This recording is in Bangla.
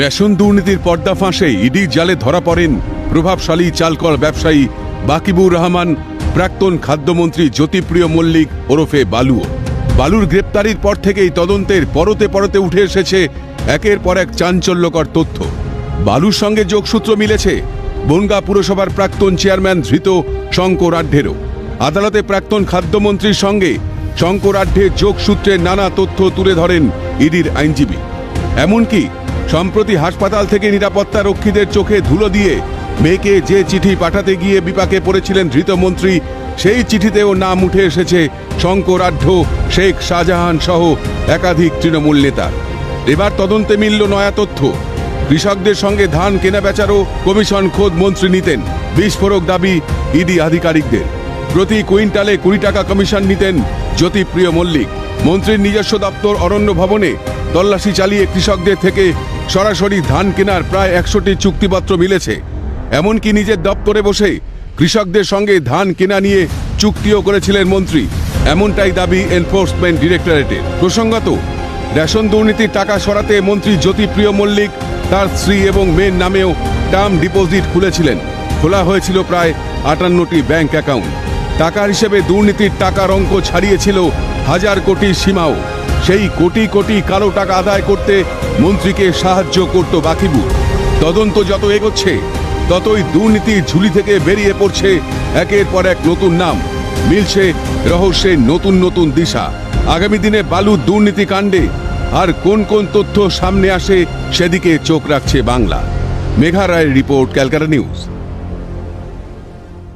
রেশন দুর্নীতির পর্দা ফাঁসে ইডি জালে ধরা পড়েন প্রভাবশালী চালকল ব্যবসায়ী বাকিবুর রহমান, প্রাক্তন খাদ্যমন্ত্রী জ্যোতিপ্রিয় মল্লিক ওরফে বালুও বালুর গ্রেপ্তারির পর থেকেই তদন্তের পরতে পরতে উঠে এসেছে একের পর এক চাঞ্চল্যকর তথ্য। বালুর সঙ্গে যোগসূত্র মিলেছে বনগা পুরসভার প্রাক্তন চেয়ারম্যান ধৃত শঙ্কর আঢ্যেরও আদালতে প্রাক্তন খাদ্যমন্ত্রীর সঙ্গে শঙ্কর আঢ্যের যোগসূত্রের নানা তথ্য তুলে ধরেন ইডির আইনজীবী। এমনকি সম্প্রতি হাসপাতাল থেকে নিরাপত্তা রক্ষীদের চোখে ধুলো দিয়ে মেয়েকে যে চিঠি পাঠাতে গিয়ে বিপাকে পড়েছিলেন ধৃত মন্ত্রী, সেই চিঠিতেও নাম উঠে এসেছে শঙ্করাঢ্য, শেখ শাহজাহান সহ একাধিক তৃণমূল নেতা। এবার তদন্তে মিলল নয়া তথ্য। কৃষকদের সঙ্গে ধান কেনা বেচারও কমিশন খোদ মন্ত্রী নিতেন। বিস্ফোরক দাবি ইডি আধিকারিকদের। প্রতি কুইন্টালে কুড়ি টাকা কমিশন নিতেন জ্যোতিপ্রিয় মল্লিক। মন্ত্রীর নিজস্ব দপ্তর অরণ্য ভবনে তল্লাশি চালিয়ে কৃষকদের থেকে সরাসরি ধান কেনার প্রায় একশোটি চুক্তিপত্র মিলেছে। এমনকি নিজের দপ্তরে বসে কৃষকদের সঙ্গে ধান কেনা নিয়ে চুক্তিও করেছিলেন মন্ত্রী। এমনটাই দাবি এনফোর্সমেন্ট ডিরেক্টরেটের। প্রসঙ্গত, রেশন দুর্নীতির টাকা সরাতে মন্ত্রী জ্যোতিপ্রিয় মল্লিক তার স্ত্রী এবং মেয়ের নামেও টার্ম ডিপোজিট খুলেছিলেন। খোলা হয়েছিল প্রায় আটান্নটি ব্যাংক অ্যাকাউন্ট। টাকার হিসেবে দুর্নীতির টাকার অঙ্ক ছাড়িয়েছিল হাজার কোটি সীমাও। সেই কোটি কোটি কালো টাকা আদায় করতে মন্ত্রীকে সাহায্য করত বাকিবু। তদন্ত যত এগোচ্ছে, ততই দুর্নীতির ঝুলি থেকে বেরিয়ে পড়ছে একের পর এক নতুন নাম। মিলছে রহস্যের নতুন নতুন দিশা। আগামী দিনে বালু দুর্নীতি কাণ্ডে আর কোন কোন তথ্য সামনে আসে সেদিকে চোখ রাখছে বাংলা। মেঘা রায়ের রিপোর্ট, ক্যালকাটা নিউজ।